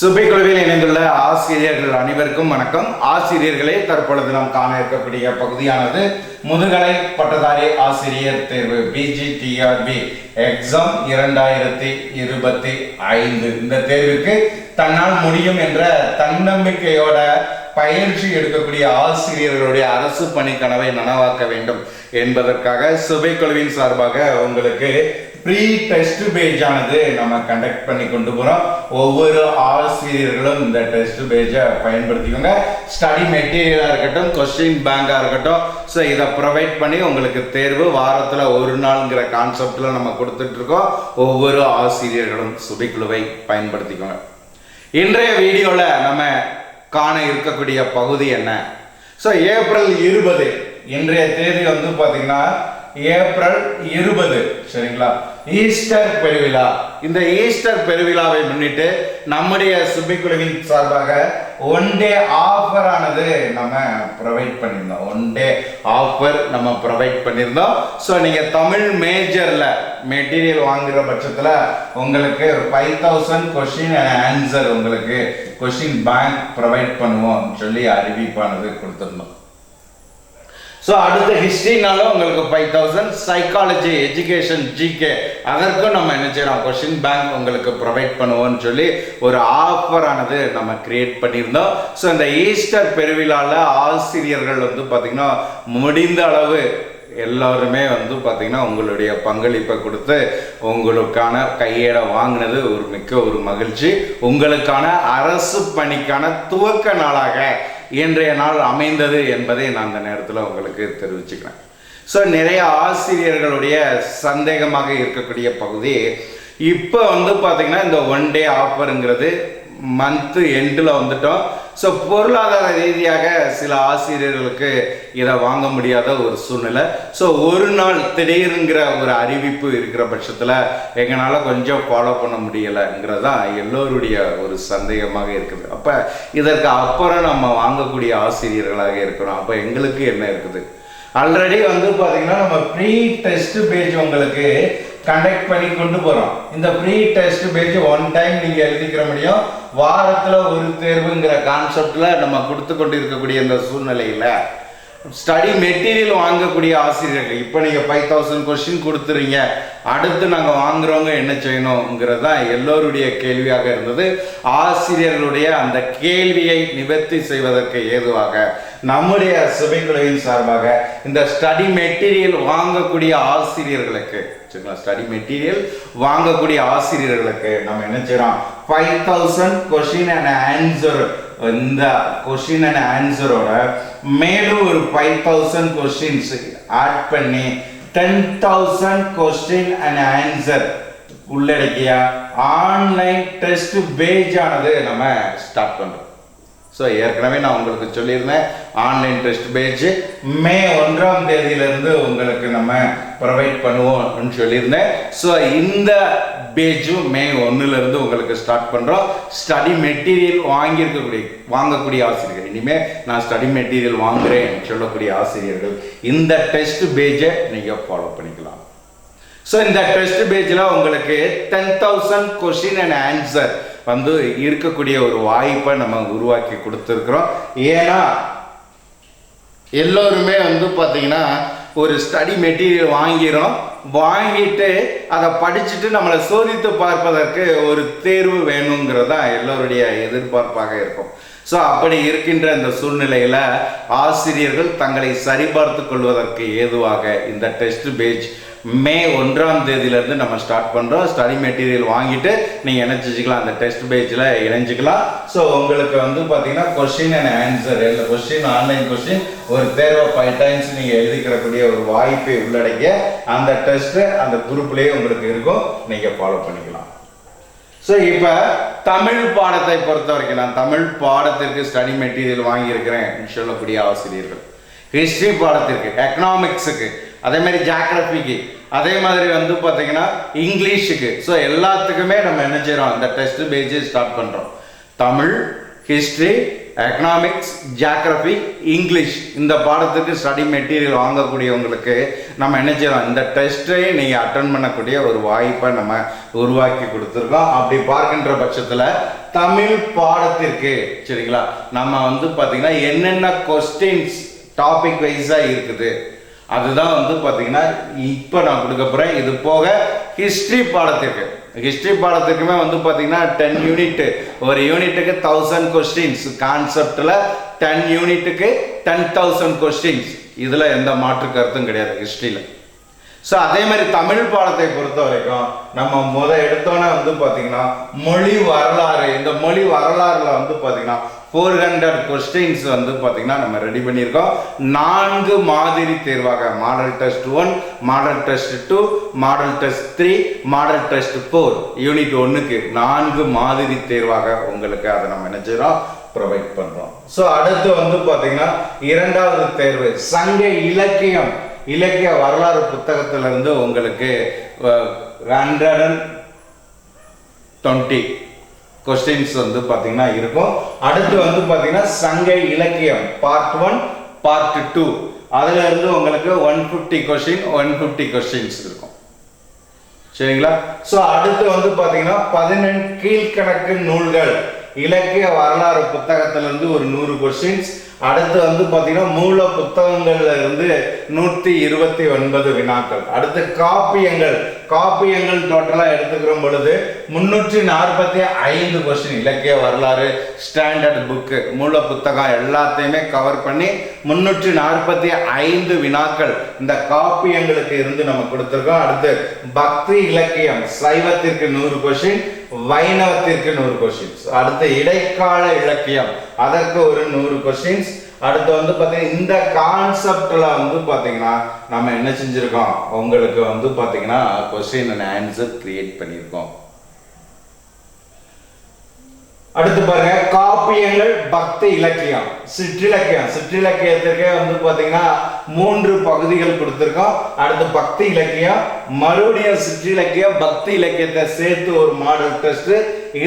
சுபைக்குழுவில் இணைந்துள்ள ஆசிரியர்கள் அனைவருக்கும் வணக்கம். ஆசிரியர்களே தற்பொழுது நாம் காண இருக்கக்கூடிய பகுதியானது முதுகலை பட்டதாரி ஆசிரியர் தேர்வு பிஜிடிஆர்பி எக்ஸாம் இரண்டாயிரத்தி இருபத்தி ஐந்து. இந்த தேர்வுக்கு தன்னால் முடியும் என்ற தன்னம்பிக்கையோட பயிற்சி எடுக்கக்கூடிய ஆசிரியர்களுடைய அரசு பணி கனவை நனவாக்க வேண்டும் என்பதற்காக சுபைக்குழுவின் சார்பாக உங்களுக்கு ப்ரீ டெஸ்ட் பேஜ் ஆனது நம்ம கண்டக்ட் பண்ணி கொண்டு போகிறோம் ஒவ்வொரு ஆசிரியர்களும் இந்த டெஸ்ட் பேஜை பயன்படுத்திக்கோங்க. ஸ்டடி மெட்டீரியலாக இருக்கட்டும் கொஸ்டின் பேங்காக இருக்கட்டும். ஸோ இதை ப்ரொவைட் பண்ணி உங்களுக்கு தேர்வு வாரத்தில் ஒரு நாள்ங்கிற கான்செப்டில் நம்ம கொடுத்துட்ருக்கோம் ஒவ்வொரு ஆசிரியர்களும் சுபிக்குழுவை பயன்படுத்திக்கோங்க. இன்றைய வீடியோவில் நம்ம காண இருக்கக்கூடிய பகுதி என்ன? ஸோ ஏப்ரல் இருபது இன்றைய தேதி வந்து பார்த்தீங்கன்னா ஏப்ரல் இருபது சரிங்களா? ஈஸ்டர் பெருவிழா. இந்த ஈஸ்டர் பெருவிழாவை முன்னிட்டு நம்முடைய சுபிக்குழுவின் சார்பாக ஒன் டே ஆஃபர் ஆனது நம்ம ப்ரொவைட் பண்ணியிருந்தோம். ஒன் டே ஆஃபர் நம்ம ப்ரொவைட் பண்ணியிருந்தோம். ஸோ நீங்கள் தமிழ் மேஜரில் மெட்டீரியல் வாங்குகிற பட்சத்தில் உங்களுக்கு ஃபைவ் தௌசண்ட் கொஷின் ஆன்சர் உங்களுக்கு கொஷின் பேங்க் ப்ரொவைட் பண்ணுவோம். சொல்லி அறிவிப்பானது கொடுத்துருந்தோம். ஸோ அடுத்த ஹிஸ்ட்ரினாலும் உங்களுக்கு five thousand psychology education GK அதற்கும் நம்ம என்ன செய்யறோம்? கொஷின் பேங்க் உங்களுக்கு ப்ரொவைட் பண்ணுவோம்னு சொல்லி ஒரு ஆஃபர் ஆனது நம்ம கிரியேட் பண்ணியிருந்தோம். ஸோ இந்த ஈஸ்டர் பெருவிழாவில் ஆசிரியர்கள் வந்து பார்த்திங்கன்னா முடிந்த அளவு எல்லாருமே வந்து பார்த்திங்கன்னா உங்களுடைய பங்களிப்பை கொடுத்து உங்களுக்கான கையேடை வாங்கினது ஒரு மிக்க ஒரு மகிழ்ச்சி. உங்களுக்கான அரசு பணிக்கான துவக்க நாளாக இன்றைய நாள் அமைந்தது என்பதை நான் அந்த நேரத்தில் உங்களுக்கு தெரிவிச்சுக்கிறேன். ஸோ நிறைய ஆசிரியர்களுடைய சந்தேகமாக இருக்கக்கூடிய பகுதி இப்போ வந்து பார்த்தீங்கன்னா இந்த ஒன் டே ஆஃபருங்கிறது மந்த்து எண்டில் வந்துட்டோம். ஸோ பொருளாதார ரீதியாக சில ஆசிரியர்களுக்கு இதை வாங்க முடியாத ஒரு சூழ்நிலை. ஸோ ஒரு நாள் திடீருங்கிற ஒரு அறிவிப்பு இருக்கிற பட்சத்தில் எங்களால் கொஞ்சம் ஃபாலோ பண்ண முடியலைங்கிறது தான் எல்லோருடைய ஒரு சந்தேகமாக இருக்குது. அப்போ இதற்கு அப்புறம் நம்ம வாங்கக்கூடிய ஆசிரியர்களாக இருக்கிறோம். அப்போ எங்களுக்கு என்ன இருக்குது? ஆல்ரெடி வந்து பார்த்தீங்கன்னா நம்ம ப்ரீ டெஸ்ட் பேஜ் உங்களுக்கு கண்டக்ட் பண்ணி கொண்டு போகிறோம் இந்த free test page one time நீங்கள் எழுதிக்கிற முடியும். வாரத்தில் ஒரு தேர்வுங்கிற கான்செப்டில் நம்ம கொடுத்து கொண்டு இருக்கக்கூடிய இந்த சூழ்நிலையில் ஸ்டடி மெட்டீரியல் வாங்கக்கூடிய ஆசிரியர்கள் இப்போ நீங்கள் ஃபைவ் தௌசண்ட் கொஸ்டின் கொடுத்துறீங்க. அடுத்து நாங்கள் வாங்குறவங்க என்ன செய்யணுங்கிறது தான் எல்லோருடைய கேள்வியாக இருந்தது. ஆசிரியர்களுடைய அந்த கேள்வியை நிவர்த்தி செய்வதற்கு ஏதுவாக நம்முடைய சுபைக்குழுவின் சார்பாக இந்த ஸ்டடி மெட்டீரியல் வாங்கக்கூடிய ஆசிரியர்களுக்கு சரிங்களா? ஸ்டடி மெட்டீரியல் வாங்கக்கூடிய ஆசிரியர்களுக்கு நம்ம என்ன செய்யறோம்? Five thousand question and answer இந்த கொஷின் அண்ட் ஆன்சரோட மேலும் ஒரு ஃபைவ் தௌசண்ட் கொஷின்ஸ் ஆட் பண்ணி ten thousand question and answer உள்ளடக்கிய ஆன்லைன் டெஸ்ட் பேஜ் ஆனது நம்ம ஸ்டார்ட் பண்ணுறோம் ஸோ ஏற்கனவே நான் உங்களுக்கு சொல்லியிருந்தேன் ஆன்லைன் டெஸ்ட் பேஜ் மே ஒன்றாம் தேதியிலேருந்து உங்களுக்கு நம்ம ப்ரொவைட் பண்ணுவோம்னு சொல்லியிருந்தேன். ஸோ இந்த பேஜும் மே ஒன்றுலேருந்து உங்களுக்கு ஸ்டார்ட் பண்ணுறோம் ஸ்டடி மெட்டீரியல் வாங்கியிருக்கக்கூடிய வாங்கக்கூடிய ஆசிரியர்கள். இனிமேல் நான் ஸ்டடி மெட்டீரியல் வாங்குறேன் சொல்லக்கூடிய ஆசிரியர்கள். இந்த டெஸ்ட் பேஜை நீங்கள் ஃபாலோ பண்ணிக்கலாம். ஸோ இந்த டெஸ்ட் பேஜில் உங்களுக்கு ten thousand question and answer வந்து இருக்கக்கூடிய ஒரு வாய்ப்பை நம்ம உருவாக்கி கொடுத்துருக்குறோம். ஏன்னா எல்லோருமே வந்து பார்த்தீங்கன்னா ஒரு ஸ்டடி மெட்டீரியல் வாங்கிறோம் வாங்கிட்டு அதை படிச்சுட்டு நம்மளை சோதித்து பார்ப்பதற்கு ஒரு தேர்வு வேணுங்கிறது தான் எல்லோருடைய எதிர்பார்ப்பாக இருக்கும். ஸோ அப்படி இருக்கின்ற இந்த சூழ்நிலையில் ஆசிரியர்கள் தங்களை சரிபார்த்து கொள்வதற்கு ஏதுவாக இந்த டெஸ்ட் பேஜ் மே ஒன்றாம் தேதியிலேருந்து நம்ம ஸ்டார்ட் பண்ணுறோம் ஸ்டடி மெட்டீரியல் வாங்கிட்டு நீங்கள் இணைச்சிக்கலாம். அந்த டெஸ்ட் பேஜில் இணைஞ்சிக்கலாம். ஸோ உங்களுக்கு வந்து பார்த்தீங்கன்னா கொஸ்டின் அண்ட் ஆன்சர் இல்லை கொஸ்டின் ஆன்லைன் கொஸ்டின் ஒரு தேர்வை ஃபைவ் டைம்ஸ் நீங்கள் எழுதிக்கிறக்கூடிய ஒரு வாய்ப்பை உள்ளடக்கிய அந்த டெஸ்ட்டு அந்த குரூப்லேயே உங்களுக்கு இருக்கும். நீங்கள் ஃபாலோ பண்ணிக்கலாம். ஸோ இப்போ தமிழ் பாடத்தை பொறுத்த வரைக்கும் நான் தமிழ் பாடத்திற்கு ஸ்டடி மெட்டீரியல் வாங்கியிருக்கிறேன். சொல்லக்கூடிய ஆசிரியர்கள். ஹிஸ்ட்ரி பாடத்திற்கு எக்கனாமிக்ஸுக்கு அதே மாதிரி ஜாக்ரஃபிக்கு அதே மாதிரி வந்து பார்த்தீங்கன்னா இங்கிலீஷுக்கு ஸோ எல்லாத்துக்குமே நம்ம என்ன செய்கிறோம் இந்த டெஸ்ட் பேஜ் ஸ்டார்ட் பண்ணுறோம் Tamil history economics geography English இந்த பாடத்துக்கு ஸ்டடி மெட்டீரியல் வாங்கக்கூடியவங்களுக்கு நம்ம என்ன செய்யலாம் இந்த டெஸ்ட்டை நீங்கள் அட்டன் பண்ணக்கூடிய ஒரு வாய்ப்பை நம்ம உருவாக்கி கொடுத்துருக்கோம். அப்படி பார்க்கின்ற பட்சத்தில் தமிழ் பாடத்திற்கு சரிங்களா? நம்ம வந்து பார்த்திங்கன்னா என்னென்ன கொஸ்டின்ஸ் டாபிக் வைஸாக இருக்குது? அதுதான் வந்து பார்த்தீங்கன்னா இப்போ நான் கொடுக்க போகிறேன் இது போக ஹிஸ்ட்ரி பாடத்திற்கு. ஹிஸ்ட்ரி பாடத்துக்குமே வந்து பார்த்தீங்கன்னா டென் யூனிட்டு ஒரு யூனிட்டுக்கு தௌசண்ட் கொஸ்டின்ஸ் கான்செப்டில் டென் யூனிட்டுக்கு டென் தௌசண்ட் கொஸ்டின்ஸ் இதில் எந்த மாற்று கருத்தும் கிடையாது ஹிஸ்ட்ரியில் ஸோ அதே மாதிரி தமிழ் பாடத்தை பொறுத்த வரைக்கும் நம்ம முத எடுத்தோன்னே வந்து பார்த்தீங்கன்னா மொழி வரலாறு இந்த மொழி வரலாறுல வந்து பார்த்தீங்கன்னா ஃபோர் ஹண்ட்ரட் கொஸ்டின்ஸ் வந்து பார்த்தீங்கன்னா நம்ம ரெடி பண்ணியிருக்கோம். நான்கு மாதிரி தேர்வாக model test one model test two model test three model test four unit ஒன்றுக்கு நான்கு மாதிரி தேர்வாக உங்களுக்கு அதை நம்ம நினைச்சிடறோம் ப்ரொவைட் பண்ணுறோம் ஸோ அடுத்து வந்து பார்த்தீங்கன்னா இரண்டாவது தேர்வு சங்க இலக்கியம். இலக்கிய வரலாறு புத்தகத்திலிருந்து உங்களுக்கு ஹண்ட்ரட் அண்ட் டுவெண்ட்டி கொஸ்டின்ஸ் வந்து பார்த்தீங்கன்னா இருக்கும். அடுத்து வந்து பார்த்தீங்கன்னா சங்க இலக்கியம் பார்ட் ஒன் பார்ட் டூ அதுலேருந்து உங்களுக்கு one fifty question one fifty questions இருக்கும். சரிங்களா? ஸோ அடுத்து வந்து பார்த்தீங்கன்னா பதினெண் கீழ்கணக்கு நூல்கள். இலக்கிய வரலாறு புத்தகத்திலிருந்து ஒரு நூறு கொஸ்டின்ஸ் அடுத்து வந்து பார்த்தீங்கன்னா மூல புத்தகங்கள்ல இருந்து நூற்றி இருபத்தி ஒன்பது வினாக்கள். அடுத்து காப்பியங்கள். காப்பியங்கள் டோட்டலாக எடுத்துக்கிற பொழுது முன்னூற்றி நாற்பத்தி ஐந்து கொஸ்டின் இலக்கிய வரலாறு ஸ்டாண்டர்ட் புக்கு மூல புத்தகம் எல்லாத்தையுமே கவர் பண்ணி முன்னூற்றி நாற்பத்தி ஐந்து வினாக்கள் இந்த காப்பியங்களுக்கு இருந்து நம்ம கொடுத்துருக்கோம். அடுத்து பக்தி இலக்கியம் சைவத்திற்கு நூறு கொஸ்டின் வைணவத்திற்கு நூறு கொஸ்டின்ஸ் அடுத்து இடைக்கால இலக்கியம். அதற்கு ஒரு நூறு கொஸ்டின்ஸ் அடுத்து வந்து பார்த்தீங்கன்னா இந்த கான்செப்டில் வந்து பார்த்தீங்கன்னா நம்ம என்ன செஞ்சுருக்கோம்? உங்களுக்கு வந்து பார்த்தீங்கன்னா கொஸ்டின் அண்ட் ஆன்சர் கிரியேட் பண்ணியிருக்கோம். அடுத்து பாருங்க காப்பியங்கள் பக்தி இலக்கியம். சிற்றிலக்கியம். சிற்றிலக்கியத்திற்கே வந்து பாத்தீங்கன்னா மூன்று பகுதிகள் கொடுத்துருக்கோம். அடுத்து பக்தி இலக்கியம் மறுபடியும் சிற்றிலக்கியம் பக்தி இலக்கியத்தை சேர்த்து ஒரு மாடல் டெஸ்ட்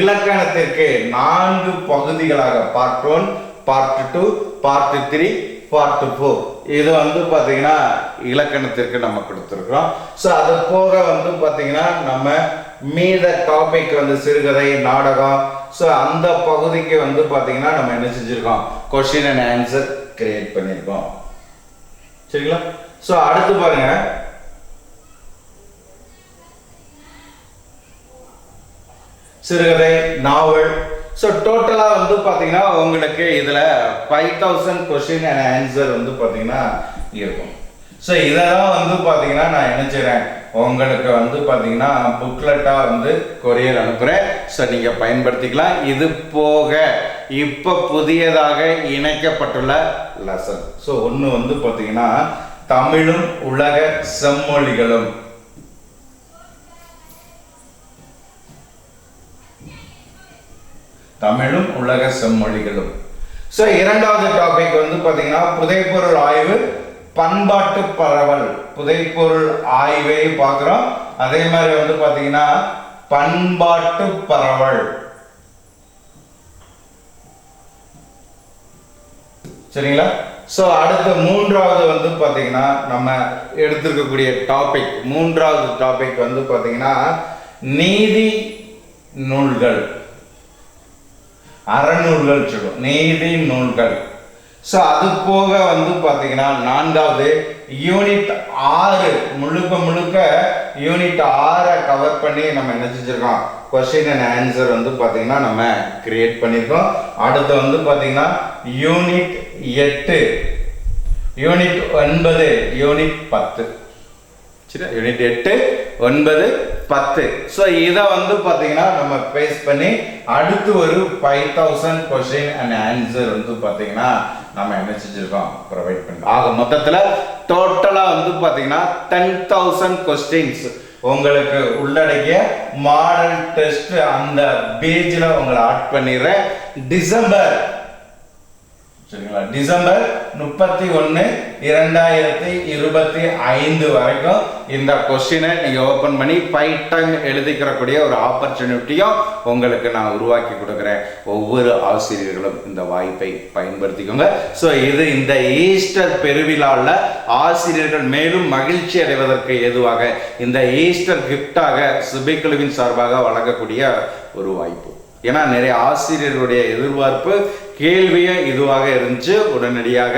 இலக்கணத்திற்கு நான்கு பகுதிகளாக part one part two part three part four இது வந்து பார்த்தீங்கன்னா இலக்கணத்திற்கு நம்ம கொடுத்துருக்குறோம். ஸோ அது போக வந்து பார்த்தீங்கன்னா நம்ம மீத டாபிக் வந்து சிறுகதை நாடகம் ஸோ அந்த பகுதிக்கு வந்து பார்த்தீங்கன்னா நம்ம என்ன செஞ்சுருக்கோம்? கொஷின் அண்ட் ஆன்சர் கிரியேட் பண்ணியிருக்கோம் சரிங்களா? ஸோ அடுத்து பாருங்க. சிறுகதை நாவல். ஸோ டோட்டலாக வந்து பார்த்தீங்கன்னா உங்களுக்கு இதில் five thousand question and answer வந்து பார்த்தீங்கன்னா இருக்கும். ஸோ இதெல்லாம் வந்து பார்த்தீங்கன்னா நான் என்ன செய்கிறேன் உங்களுக்கு வந்து பார்த்தீங்கன்னா புக்லெட்டாக வந்து கொரியர் அனுப்புகிறேன் ஸோ நீங்கள் பயன்படுத்திக்கலாம். இது போக இப்போ புதியதாக இணைக்கப்பட்டுள்ள லெசன் ஸோ ஒன்று வந்து பார்த்தீங்கன்னா தமிழும் உலக செம்மொழிகளும். தமிழும் உலக செம்மொழிகளும். ஸோ இரண்டாவது டாபிக் வந்து பார்த்தீங்கன்னா புதைப்பொருள் ஆய்வு பண்பாட்டு பரவல் புதைப்பொருள் ஆய்வை பார்க்குறோம். அதே மாதிரி வந்து பார்த்தீங்கன்னா பண்பாட்டு பரவல். சரிங்களா? ஸோ அடுத்த மூன்றாவது வந்து பார்த்தீங்கன்னா நம்ம எடுத்திருக்கக்கூடிய டாபிக் மூன்றாவது டாபிக் வந்து பார்த்தீங்கன்னா நீதி நூல்கள். அறநூல்கள் சொல்லுவோம். நீதி நூல்கள். ஸோ அது போக வந்து பார்த்தீங்கன்னா நான்காவது யூனிட் ஆறு முழுக்க முழுக்க யூனிட் ஆறை கவர் பண்ணி நம்ம என்ன செஞ்சிருக்கோம்? கொஸ்டின் அண்ட் ஆன்சர் வந்து பார்த்தீங்கன்னா நம்ம கிரியேட் பண்ணியிருக்கோம் அடுத்து வந்து பார்த்தீங்கன்னா யூனிட் எட்டு யூனிட் ஒன்பது யூனிட் பத்து. சரி யூனிட் எட்டு ஒன்பது பத்து. ஸோ இதை வந்து பார்த்தீங்கன்னா நம்ம பேஸ் பண்ணி அடுத்து ஒரு five thousand question and answer வந்து பார்த்தீங்கன்னா நம்ம என்ன செஞ்சுருக்கோம்? ப்ரொவைட் பண்ணுறோம் ஆக மொத்தத்தில் டோட்டலாக வந்து பார்த்தீங்கன்னா டென் தௌசண்ட் கொஸ்டின்ஸ் உங்களுக்கு உள்ளடக்கிய மாடல் டெஸ்ட் அந்த பேஜில் உங்களை ஆட் பண்ணிடுறேன். டிசம்பர் சரிங்களா? டிசம்பர் முப்பத்தி ஒன்று இரண்டாயிரத்தி இருபத்தி ஐந்து வரைக்கும் இந்த கொஸ்டினை நீங்கள் ஓப்பன் பண்ணி ஃபைவ் டங் எழுதிக்கிறக்கூடிய ஒரு ஆப்பர்ச்சுனிட்டியும் உங்களுக்கு நான் உருவாக்கி கொடுக்குறேன். ஒவ்வொரு ஆசிரியர்களும் இந்த வாய்ப்பை பயன்படுத்திக்கோங்க. ஸோ இது இந்த ஈஸ்டர் பெருவிழாவில் ஆசிரியர்கள் மேலும் மகிழ்ச்சி அடைவதற்கு ஏதுவாக இந்த ஈஸ்டர் கிஃப்டாக சுபைக்குழுவின் சார்பாக வழங்கக்கூடிய ஒரு வாய்ப்பு. ஏன்னா நிறைய ஆசிரியர்களுடைய எதிர்பார்ப்பு கேள்வியும் இதுவாக இருந்துச்சு. உடனடியாக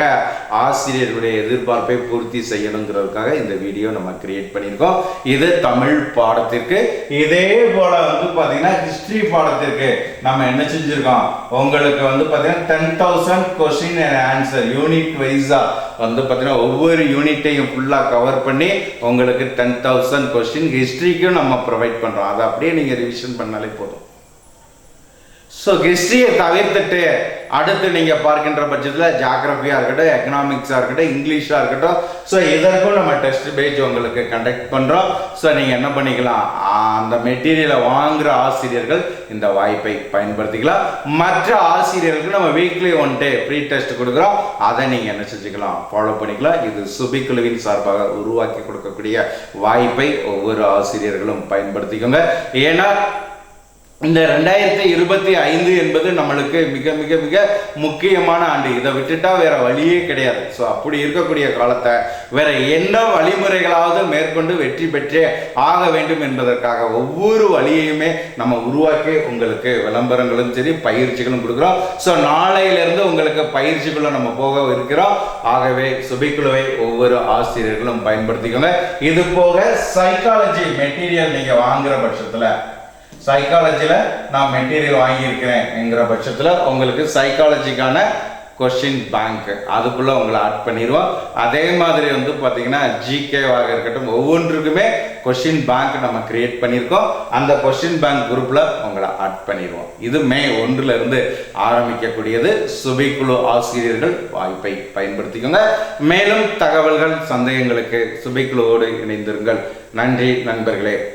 ஆசிரியர்களுடைய எதிர்பார்ப்பை பூர்த்தி செய்யணுங்கிறதுக்காக இந்த வீடியோ நம்ம கிரியேட் பண்ணியிருக்கோம். இது தமிழ் பாடத்திற்கு. இதே போல வந்து பார்த்தீங்கன்னா ஹிஸ்ட்ரி பாடத்திற்கு நம்ம என்ன செஞ்சுருக்கோம்? உங்களுக்கு வந்து பார்த்தீங்கன்னா ten thousand question and answer unit வைஸாக வந்து பார்த்தீங்கன்னா ஒவ்வொரு யூனிட்டையும் ஃபுல்லாக கவர் பண்ணி உங்களுக்கு டென் தௌசண்ட் கொஸ்டின் ஹிஸ்ட்ரிக்கும் நம்ம ப்ரொவைட் பண்ணுறோம் அதை அப்படியே நீங்கள் ரிவிஷன் பண்ணாலே போதும். ஸோ ஹிஸ்ட்ரியை தவிர்த்துட்டு அடுத்து நீங்கள் பார்க்கின்ற பட்சத்தில் ஜாகிரபியாக இருக்கட்டும் எக்கனாமிக்ஸாக இருக்கட்டும் இங்கிலீஷாக இருக்கட்டும் ஸோ இதற்கும் நம்ம டெஸ்ட் பேஜ் உங்களுக்கு கண்டக்ட் பண்ணுறோம் ஸோ நீங்கள் என்ன பண்ணிக்கலாம்? அந்த மெட்டீரியலை வாங்குகிற ஆசிரியர்கள் இந்த வாய்ப்பை பயன்படுத்திக்கலாம். மற்ற ஆசிரியர்களுக்கு நம்ம weekly one day free test கொடுக்குறோம். அதை நீங்கள் என்ன செஞ்சுக்கலாம்? ஃபாலோ பண்ணிக்கலாம். இது சுபிக்குழுவின் சார்பாக உருவாக்கி கொடுக்கக்கூடிய வாய்ப்பை ஒவ்வொரு ஆசிரியர்களும் பயன்படுத்திக்கோங்க. ஏன்னா இந்த ரெண்டாயிரத்தி இருபத்தி ஐந்து என்பது நம்மளுக்கு மிக மிக மிக முக்கியமான ஆண்டு. இதை விட்டுட்டா வேற வழியே கிடையாது. ஸோ அப்படி இருக்கக்கூடிய காலத்தை வேற என்ன வழிமுறைகளாவது மேற்கொண்டு வெற்றி பெற்றே ஆக வேண்டும் என்பதற்காக ஒவ்வொரு வழியையுமே நம்ம உருவாக்கி உங்களுக்கு விளம்பரங்களும் சரி பயிற்சிகளும் கொடுக்குறோம். ஸோ நாளையிலிருந்து உங்களுக்கு பயிற்சிக்குள்ள நம்ம போக இருக்கிறோம். ஆகவே சுபிக்குழுவை ஒவ்வொரு ஆசிரியர்களும் பயன்படுத்திக்கோங்க. இது போக சைக்காலஜி மெட்டீரியல் நீங்கள் வாங்குற பட்சத்தில் சைக்காலஜியில் நான் மெட்டீரியல் வாங்கியிருக்கிறேன் என்கிற பட்சத்தில் உங்களுக்கு சைக்காலஜிக்கான கொஷின் பேங்க் அதுக்குள்ளே உங்களை ஆட் பண்ணிடுவோம். அதே மாதிரி வந்து பார்த்தீங்கன்னா ஜிகேவாக இருக்கட்டும் ஒவ்வொன்றுக்குமே கொஷின் பேங்க் நம்ம கிரியேட் பண்ணியிருக்கோம். அந்த கொஷின் பேங்க் குரூப்பில் உங்களை ஆட் பண்ணிடுவோம். இது மே ஒன்றுலேருந்து ஆரம்பிக்கக்கூடியது. சுபைக்குழு ஆசிரியர்கள் வாய்ப்பை பயன்படுத்திக்கோங்க. மேலும் தகவல்கள் சந்தேகங்களுக்கு சுபைக்குழுவோடு இணைந்திருங்கள். நன்றி நண்பர்களே.